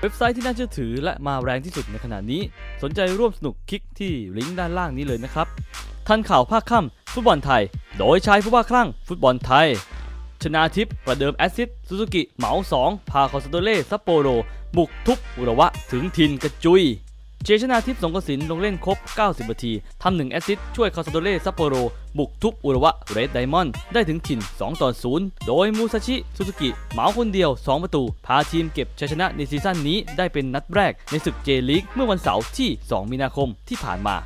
เว็บไซต์ที่น่าเชื่อถือและมาแรงที่สุดในขณะนี้ สนใจร่วมสนุกคลิกที่ลิงก์ด้านล่างนี้เลยนะครับ ทันข่าวภาคค่ำฟุตบอลไทย โดยชายผู้ว่าคลั่งฟุตบอลไทย ชนาทิพย์ประเดิมแอสซิสซูซูกิเหมา 2 พาคอนซาโดเล่ซัปโปโร บุกทุบอุระวะถึงทินกระจุย เจชนาทิพย์สงกสินลงเล่นครบ 90 นาที ทำหนึ่งแอสซิสช่วยคาซาโดเล่ซัปโปโร บุกทุบอุระวะเรดไดมอนด์ได้ถึงถิ่น 2 ต่อ 0 โดยมูซาชิ ซูซูกิเหมาคนเดียว 2 ประตู พาทีมเก็บชัยชนะในซีซั่นนี้ได้เป็นนัดแรกในศึกเจลีกเมื่อวันเสาร์ที่ 2 มีนาคมที่ผ่านมา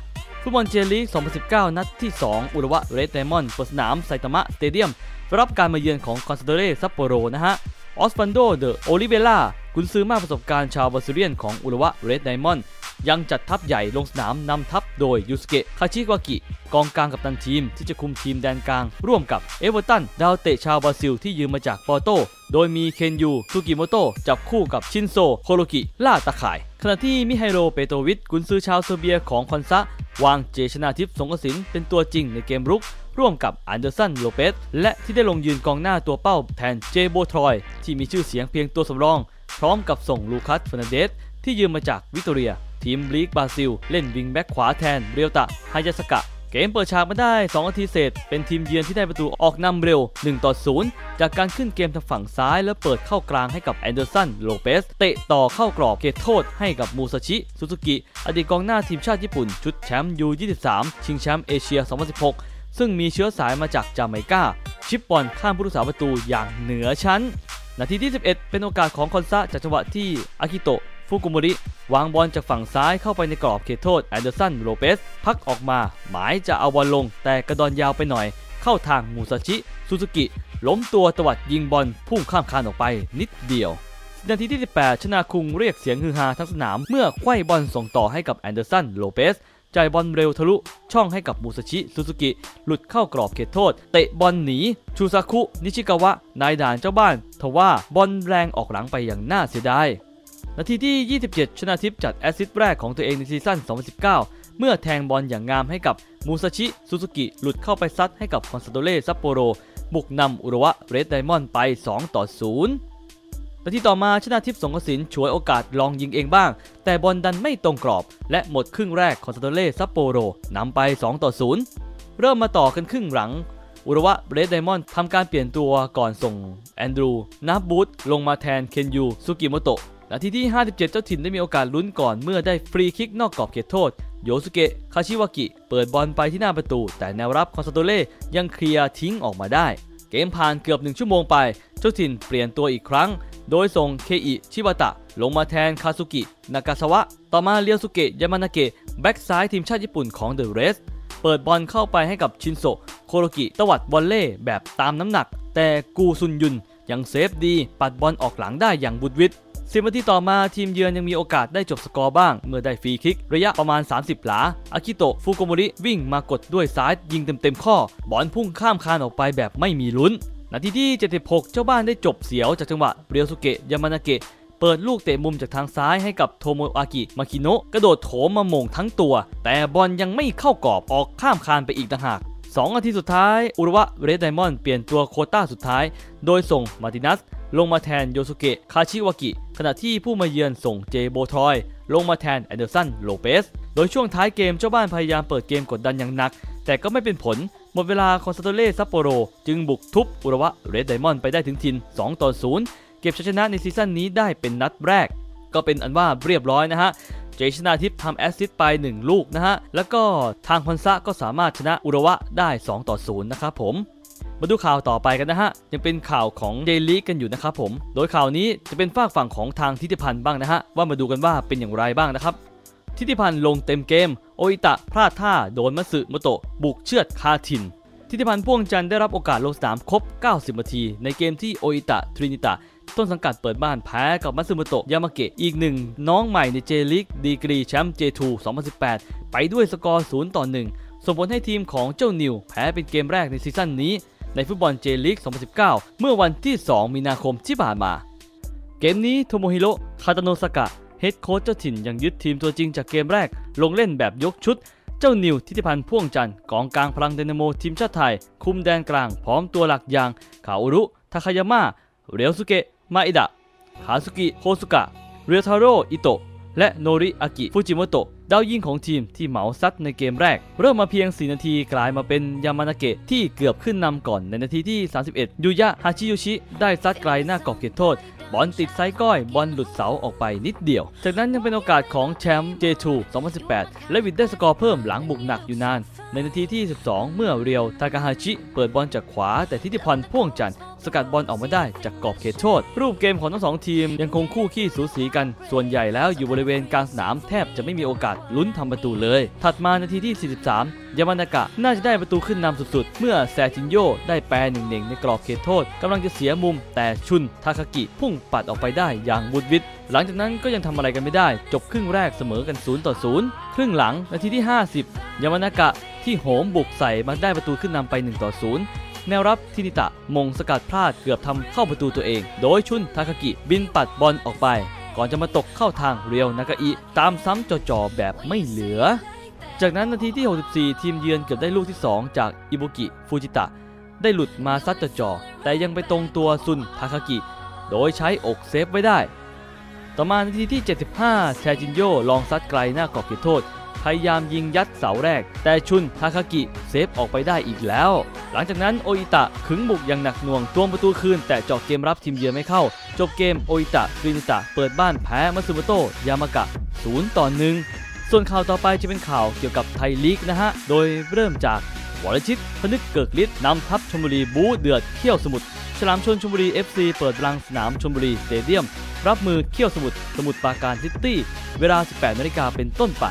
ฟุตบอลเจลีก 2019 นัดที่ 2 อุระวะเรดไดมอนด์เปิดสนามไซตามะสเตเดียมรับการมาเยือนของคอนซาโดเล่ซัปโปโรนะฮะออสฟันโดเดอโอลิเวล่ากุนซือมากประสบการณ์ชาวบาซิเลียนของอุระวะเรดไดมอนด์ ยังจัดทัพใหญ่ลงสนามนำทัพโดยยูสเกะคาชิวากิ กองกลางกับตันทีมที่จะคุมทีมแดนกลาง ร่วมกับเอเวอร์ตันดาวเตะชาวบราซิลที่ยืมมาจากปอร์โต โดยมีเคนยูซูกิโมโตจับคู่กับชินโซโคโรกิล่าตะข่าย ขณะที่มิไฮโรเปโตวิชกุนซือชาวเซอร์เบียของคอนซะวางเจชนาทิพย์สงกสินเป็นตัวจริงในเกมรุก ร่วมกับอันเดอร์สันโลเปสและที่ได้ลงยืนกองหน้าตัวเป้าแทนเจโบทรอย ที่มีชื่อเสียงเพียงตัวสำรอง พร้อมกับส่งลูคัสเฟรนเดสที่ยืมมาจากวิกตอเรีย ทีมลีกบราซิล เล่นวิงแบ็กขวาแทนเรียวตะฮายาสกะ เกมเปิดฉากมาได้ 2 นาทีเศษ เป็นทีมเยือนที่ได้ประตูออกนำเร็ว 1 ต่อ 0 จากการขึ้นเกมทางฝั่งซ้าย แล้วเปิดเข้ากลางให้กับแอนเดอร์สันโลเปส เตะต่อเข้ากรอบเขตโทษให้กับมูซาชิซูซูกิ อดีตกองหน้าทีมชาติญี่ปุ่น ชุดแชมป์ยู23ชิงแชมป์เอเชีย 2016 ซึ่งมีเชื้อสายมาจากจาเมกาชิปบอลข้ามผู้รักษาประตูอย่างเหนือชั้นนาทีที่ 11 เป็นโอกาสของคอนซะจากจังหวะที่อากิโตะ ฟุกุมริวางบอลจากฝั่งซ้ายเข้าไปในกรอบเขตโทษแอนเดอร์สันโลเปสพักออกมา หมายจะเอาบอลลง แต่กระดอนยาวไปหน่อย เข้าทางมูซาชิซูซูกิล้มตัวตวัดยิงบอลพุ่งข้ามคานออกไปนิดเดียวนาทีที่ 18 ชนาคุงเรียกเสียงฮือฮาทั้งสนามเมื่อไขว้บอลส่งต่อให้กับแอนเดอร์สันโลเปสจ่ายบอลเร็วทะลุ ช่องให้กับมูซาชิซูซูกิ หลุดเข้ากรอบเขตโทษ เตะบอลหนี ชูซาคุ นิชิกาวะ นายด่านเจ้าบ้าน ทว่าบอลแรงออกหลังไปอย่างน่าเสียดาย นาทีที่ 27 ชนาทิพย์จัดแอสซิสต์แรกของตัวเองในซีซั่น 2019 เมื่อแทงบอลอย่างงามให้กับมูซาชิซูซูกิหลุดเข้าไปซัดให้กับคอนซาโดเล่ซัปโปโร บุกนำอุระวะเรดไดมอนด์ไป 2 ต่อ 0 นาทีต่อมาชนาทิพย์สงกสินฉวยโอกาสลองยิงเองบ้าง แต่บอลดันไม่ตรงกรอบ และหมดครึ่งแรกคอนซาโดเล่ซัปโปโรนำไป 2 ต่อ 0 เริ่มมาต่อกันครึ่งหลังอุระวะเรดไดมอนด์ทำการเปลี่ยนตัวก่อนส่งแอนดรูนับบูธลงมาแทนเคนยูซุกิโมโตะ นาทีที่ 57 เจ้าถิ่นได้มีโอกาสลุ้นก่อนเมื่อได้ฟรีคิกนอกกรอบเขตโทษ โยสุเกะ คาชิวากิ เปิดบอลไปที่หน้าประตู แต่แนวรับคอนซาโดเล่ยังเคลียร์ทิ้งออกมาได้ เกมผ่านเกือบ1ชั่วโมงไป เจ้าถิ่นเปลี่ยนตัวอีกครั้ง โดยส่งเคอิ ชิบะตะ ลงมาแทนคาซุกิ นากาซาวะ ต่อมาเรียวสุเกะ ยามานาเกะ แบ็กซ้ายทีมชาติญี่ปุ่นของเดอะเรส เปิดบอลเข้าไปให้กับชินโซ โคโรกิ ตวัดบอลเล่แบบตามน้ำหนัก แต่กูซุนยุนยังเซฟดี ปัดบอลออกหลังได้อย่างบุดวิด สิบนาทีต่อมาทีมเยือนยังมีโอกาสได้จบสกอร์บ้าง เมื่อได้ฟรีคิก ระยะประมาณ 30 หลา อากิโตะฟูโกโมริวิ่งมากดด้วยซ้ายยิงเต็มๆข้อ บอลพุ่งข้ามคานออกไปแบบไม่มีลุ้น นาทีที่ 76 เจ้าบ้านได้จบเสียวจากจังหวะเรียวสุเกะยามานาเกะเปิดลูกเตะมุมจากทางซ้ายให้กับโทโมอากิ มาคิโนะกระโดดโถมมาโมงทั้งตัว แต่บอลยังไม่เข้ากรอบออกข้ามคานไปอีกต่างหาก2นาทีสุดท้าย อุระวะเรดไดมอนด์เปลี่ยนตัวโคต้าสุดท้าย โดยส่งมาตินัส ลงมาแทนโยสุเกะคาชิวากิ ขณะที่ผู้มาเยือนส่งเจโบทรอย ลงมาแทนแอนเดอร์สันโลเปส โดยช่วงท้ายเกมเจ้าบ้านพยายามเปิดเกมกดดันอย่างหนัก แต่ก็ไม่เป็นผล หมดเวลาคอนซาโตเล่ซัปโปโร จึงบุกทุบอุระวะเรดไดมอนด์ไปได้ถึงทิน 2 ต่อ 0 เก็บชัยชนะในซีซั่นนี้ได้เป็นนัดแรก ก็เป็นอันว่าเรียบร้อยนะฮะเจชนาทิพย์ทำแอสซิสต์ไป 1 ลูกนะฮะ แล้วก็ทางคอนซะก็สามารถชนะอุระวะได้ 2 ต่อ 0 นะครับผม มาดูข่าวต่อไปกันนะฮะ ยังเป็นข่าวของเดลีกันอยู่นะครับผม โดยข่าวนี้จะเป็นฝากฝั่งของทางทิติพันธ์บ้างนะฮะ ว่ามาดูกันว่าเป็นอย่างไรบ้างนะครับทิติพันธ์ลงเต็มเกม โออิตะพลาดท่าโดนมัตสึโมโตะบุกเชือดคาทินทิติพันธ์พ่วงจันได้รับโอกาสลงสนามครบ 90 นาที ในเกมที่โออิตะทรินิตะต้นสังกัดเปิดบ้านแพ้กับมัตสึโมโตะยามาเกะอีกหนึ่งน้องใหม่ในเจลิกดีกรีแชมป์ J2 2018 ไปด้วยสกอร์ 0 ต่อ 1 ส่งผลให้ทีมของเจ้านิว แพ้เป็นเกมแรกในซีซั่นนี้ ในฟุตบอลเจลิก2019 เมื่อวันที่ 2 มีนาคมที่ผ่านมา เกมนี้โทโมฮิโร่คาตาโนสกะเฮดโค้ชเจ้าถิ่นยังยึดทีมตัวจริงจากเกมแรก ลงเล่นแบบยกชุด เจ้านิวทิติพันธ์พ่วงจันทร์กองกลางพลังเดนโมทีมชาติไทย คุมแดนกลางพร้อมตัวหลักอย่างคาอุรุทาคายาม่าเรียวสุเกะมาอิดะคาสุกิโฮสุกะเรียทาโร่อิโตะและโนริอากิฟูจิโมโตะ ดาวยิงของทีมที่เหมาซัดในเกมแรก เริ่มมาเพียง 4 นาทีกลายมาเป็นยามานาเกะที่เกือบขึ้นนำก่อนในนาทีที่ 31 ยูยะฮาชิยุชิ ได้ซัดไกลหน้ากรอบเขตโทษบอลติดไซก้อย บอลหลุดเสาออกไปนิดเดียว จากนั้นยังเป็นโอกาสของแชมป์ J2 2018 และวิดได้สกอร์เพิ่มหลังบุกหนักอยู่นาน ในนาทีที่ 12 เมื่อเรียวทากาฮาชิ เปิดบอลจากขวา แต่ทิติพันธ์พ่วงจันทร์สกัดบอลออกมาได้จากกรอบเขตโทษ รูปเกมของทั้งสองทีมยังคงคู่ขี้สูสีกัน ส่วนใหญ่แล้วอยู่บริเวณกลางสนามแทบจะไม่มีโอกาสลุ้นทำประตูเลย ถัดมานาทีที่ 43 ยามานากะน่าจะได้ประตูขึ้นนำสุดๆ เมื่อแซจินโยได้แปรหนึ่งๆในกรอบเขตโทษกำลังจะเสียมุมแต่ชุนทาคากิพุ่งปัดออกไปได้อย่างบุดวิดหลังจากนั้นก็ยังทำอะไรกันไม่ได้ จบครึ่งแรกเสมอกัน0ต่อ0ครึ่งหลังนาทีที่ 50 ยามานากะ ที่โหมบุกใส่มาได้ประตูขึ้นนำไป1ต่อ0แนวรับทินิตะมงสกัดพลาดเกือบทำเข้าประตูตัวเอง โดยชุนทาคากิบินปัดบอลออกไป ก่อนจะมาตกเข้าทางเรียวนากาอิ ตามซ้ำจ่อๆแบบไม่เหลือ จากนั้นนาทีที่ 64 ทีมเยือนเกือบได้ลูกที่ 2 จากอิบุกิฟูจิตะ ได้หลุดมาซัดจ่อๆแต่ยังไปตรงตัวซุนทาคากิ โดยใช้อกเซฟไว้ได้ ต่อมานาทีที่ 75 แชจินโยลองซัดไกลหน้ากรอบเขตโทษ พยายามยิงยัดเสาแรก แต่ชุนทาคากิเซฟออกไปได้อีกแล้ว หลังจากนั้นโออิตะขึงบุกอย่างหนักหน่วงตวงประตูคืน แต่เจาะเกมรับทีมเยือนไม่เข้า จบเกมโออิตะกรินิตะเปิดบ้านแพ้มาซึโมโตะยามากะ0ต่อ1ส่วนข่าวต่อไปจะเป็นข่าวเกี่ยวกับไทยลีกนะฮะโดยเริ่มจากวรชิตพนึกเกิกฤทธิ์นำทัพชลบุรีบูเดือดเขี้ยวสมุทรฉลามชนชลบุรี FC เปิดรังสนามชลบุรีสเตเดียม รับมือเขี้ยวสมุทรสมุทรปราการซิตี้ เวลา 18นาฬิกาเป็นต้นไป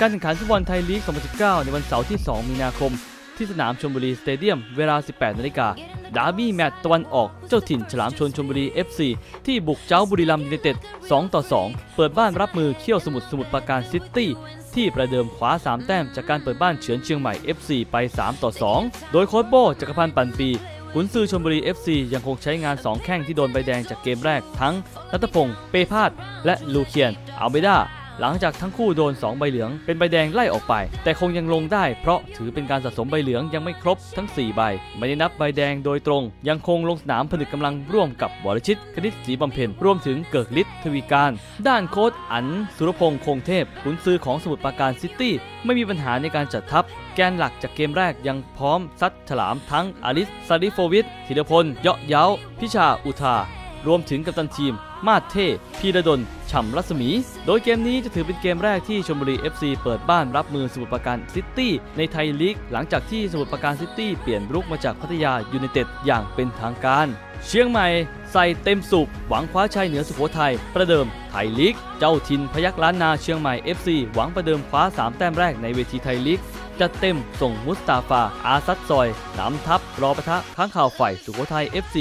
การแข่งขันฟุตบอลไทยลีก 2019 ในวันเสาร์ที่ 2 มีนาคม ที่สนามชลบุรีสเตเดียม เวลา 18 นาฬิกา ดาร์บี้แมตช์ตะวันออก เจ้าถิ่นฉลามชนชลบุรี FC ที่บุกเจ้าบุรีรัมย์ยูไนเต็ด 2 ต่อ 2 เปิดบ้านรับมือเขี้ยวสมุทรสมุทรปราการซิตี้ ที่ประเดิมคว้า3 แต้มจากการเปิดบ้านเฉือนเชียงใหม่ FC ไป 3 ต่อ 2 โดยโค้ชโบจักรพันธ์ปันปีกุนซือชลบุรี FC ยังคงใช้งาน 2 แข้งที่โดนใบแดงจากเกมแรกทั้งรัตพงศ์เปพาดและลูเคียนอัลเบดา หลังจากทั้งคู่โดน 2 ใบเหลือง เป็นใบแดงไล่ออกไป แต่คงยังลงได้เพราะถือเป็นการสะสมใบเหลืองยังไม่ครบทั้ง 4 ใบ ไม่ได้นับใบแดงโดยตรง ยังคงลงสนามผนึกกำลังร่วมกับวรชิตคณิตศรีบำเพ็ญรวมถึงเกิกฤทธิ์ทวีการ ด้านโค้ชอันสุรพงษ์คงเทพขุนซือของสมุทรปราการซิตี้ไม่มีปัญหาในการจัดทัพ แกนหลักจากเกมแรกยังพร้อมซัดฉลามทั้งอลิสซาริโฟวิชธีรพล เยาะเย้าพิชาอุทา รวมถึงกัปตันทีม มาดเทพีระดลฉ่ำรัศมี โดยเกมนี้จะถือเป็นเกมแรกที่ชลบุรี FC เปิดบ้านรับมือสมุทรปราการซิตี้ในไทยลีก หลังจากที่สมุทรปราการซิตี้เปลี่ยนรุกมาจากพัทยายูไนเต็ดอย่างเป็นทางการ เชียงใหม่ใส่เต็มสูบหวังคว้าชัยเหนือสุโขทัยประเดิมไทยลีก เจ้าทินพยักล้านนาเชียงใหม่ FC หวังประเดิมคว้า 3 แต้มแรกในเวทีไทยลีก จัดเต็มส่งมุสตาฟา อาซัดซอยนำทัพรอประทะข้างข่าวฝ่ายสุโขทัย FC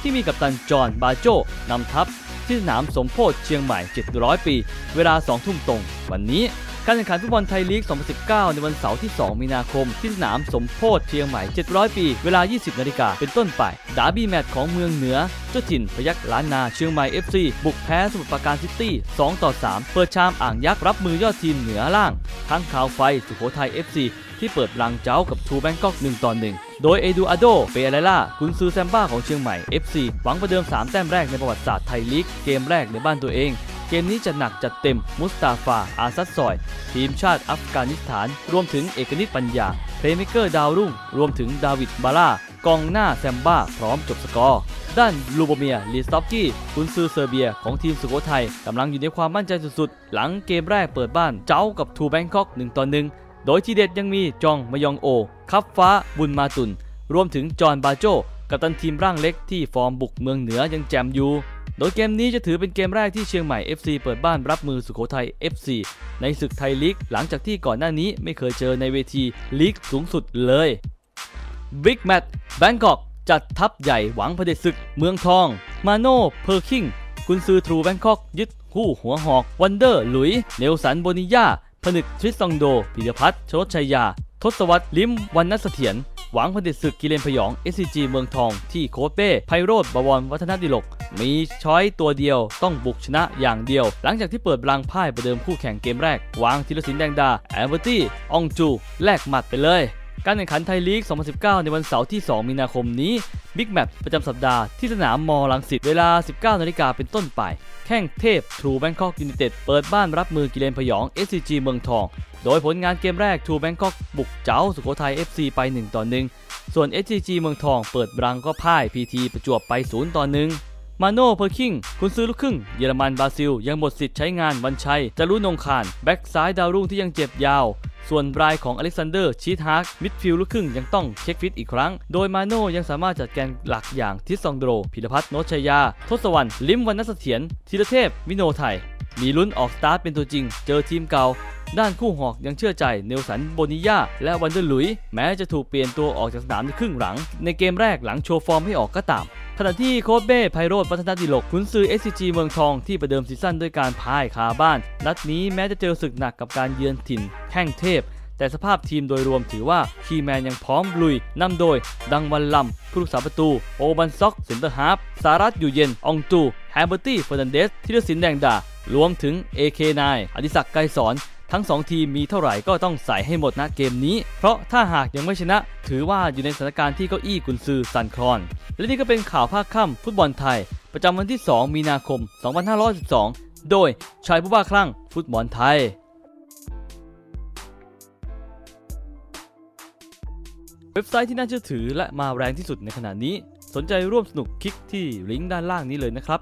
ที่มีกัปตันจอห์นบาโจนำทัพที่สนามสมโพธิเชียงใหม่ 700 ปี เวลา 2 ทุ่มตรง วันนี้ การแข่งขันฟุตบอลไทยลีก 2019 ในวันเสาร์ที่ 2 มีนาคม ที่สนามสมโพธิเชียงใหม่ 700 ปี เวลา 20 นาฬิกาเป็นต้นไป ดาร์บี้แมตช์ของเมืองเหนือ เจ้าถิ่นพยักล้านนาเชียงใหม่ FC บุกแพ้สมุทรปราการซิตี้ 2 ต่อ 3 เปิดชามอ่างยักษ์รับมือยอดทีมเหนือล่าง ทั้งข่าวไฟสุโขทัย FC ที่เปิดรังเจ้ากับทูแบงกอก1ต่อ1โดยเอดูอาโด เปเรล่ากุนซือแซมบ้าของเชียงใหม่ FC หวังประเดิม 3 แต้มแรกในประวัติศาสตร์ไทยลีก เกมแรกในบ้านตัวเอง เกมนี้จะหนักจัดเต็มมุสตาฟา อาซัดซอย ทีมชาติอัฟกานิสถาน รวมถึงเอกนิตปัญญา เพลย์เมเกอร์ดาวรุ่ง รวมถึงดาวิดบาร่ากองหน้าแซมบ้า พร้อมจบสกอร์ด้านลูโบเมียลีสต็อกกี้กุนซือเซอร์เบียของทีมสุโขทัยกำลังอยู่ในความมั่นใจสุดๆ หลังเกมแรกเปิดบ้านเจ้ากับทูแบงคอก1ต่อ1โดยที่เด็ดยังมีจองมยองโอ คับฟ้าบุญมาตุน รวมถึงจอห์นบาโจกับตันทีมร่างเล็กที่ฟอร์มบุกเมืองเหนือยังแจมอยู่ โดยเกมนี้จะถือเป็นเกมแรกที่เชียงใหม่ FC เปิดบ้านรับมือสุโขทัย FC ในศึกไทยลีกหลังจากที่ก่อนหน้านี้ไม่เคยเจอในเวทีลีกสูงสุดเลยบิ๊กแมตช์แบงกอกจัดทัพใหญ่หวังเผด็จศึก เมืองทอง มาโน่เพอร์คิงกุนซือทรูแบงคอกยึดคู่หัวหอก วันเดอร์ หลุย เนลสัน โบนิยาผนึกทริสซองโดพิรพัฒน์ชรชัยยา ทศวรรษ ลิมวันนัสเถียร หวังผด็จศึกกิเลนพยอง SCG เมืองทองที่โคชเป้ไพโรธบวรวัฒนดิลก มีช้อยตัวเดียวต้องบุกชนะอย่างเดียว หลังจากที่เปิดบลังพ่ายประเดิมคู่แข่งเกมแรกวางธีรศิลป์แดงดาแอมเบอร์ตี้อองจูแลกหมัดไปเลยการแข่งขันไทยลีก 2019 ในวันเสาร์ที่ 2 มีนาคมนี้ บิ๊กแมตช์ประจำสัปดาห์ที่สนามมอลังสิตเวลา 19 นาฬิกาเป็นต้นไป แข่งเทพทรูแบงคอกยู n นเต็ดเปิดบ้านรับมือกิเลนพยอง SCG เมืองทอง โดยผลงานเกมแรกทูแบงคอกบุกเจ้าสุโขทัย FC ไป 1 ต่อ 1 ส่วน SCG เมืองทองเปิดรังก็พ่าย PT ประจวบไป 0 ต่อ 1 มาโน่เพอร์คิง คุณซื้อลูกครึ่ง เยอรมันบราซิล ยังหมดสิทธิ์ใช้งานวันชัยจารุนงคารแบ็กซ้ายดาวรุ่งที่ยังเจ็บยาว ส่วนรายของอเล็กซานเดอร์ชีทฮาร์กมิดฟิลด์ลูกครึ่งยังต้องเช็คฟิตอีกครั้ง โดยมาโน่ยังสามารถจัดแกนหลักอย่างทิสซองโดรพิรพัฒน์โนชชยา ทศวรรณลิมวันนเสถียรธีรเทพวิโนไทย มีลุ้นออกสตาร์ทเป็นตัวจริง เจอทีมเก่า ด้านคู่หอกยังเชื่อใจเนลสันโบนิยาและวันเดอร์ลุย แม้จะถูกเปลี่ยนตัวออกจากสนามในครึ่งหลัง ในเกมแรกหลังโชว์ฟอร์มให้ออกก็ตามขณะที่โค้ชเบ้ไพโรธวัฒนดิลกขุนซือ SCG เมืองทองที่ประเดิมซีซั่นด้วยการพ่ายคาบ้าน นัดนี้แม้จะเจอศึกหนักกับการเยือนถิ่นแข้งเทพ แต่สภาพทีมโดยรวมถือว่าคีแมนยังพร้อมลุยนำโดย ดังวันลำผู้รักษาประตู โอบันซ็อกเซนเตอร์ฮาร์ฟสารัตอยู่เย็น องตูแฮมเบอร์ตี้เฟอร์นันเดสธีรศิลป์แดงดา รวมถึง AK9 อดิศักดิ์ไกรสอนทั้ง 2 ทีมมีเท่าไหร่ก็ต้องใส่ให้หมดนะเกมนี้ เพราะถ้าหากยังไม่ชนะ ถือว่าอยู่ในสถานการณ์ที่เก้าอี้กุนซือสั่นคลอน และนี่ก็เป็นข่าวภาคค่ำฟุตบอลไทย ประจำวันที่ 2 มีนาคม 2512 โดยชายผู้บ้าคลั่งฟุตบอลไทย เว็บไซต์ที่น่าเชื่อถือและมาแรงที่สุดในขณะนี้ สนใจร่วมสนุกคลิกที่ลิงก์ด้านล่างนี้เลยนะครับ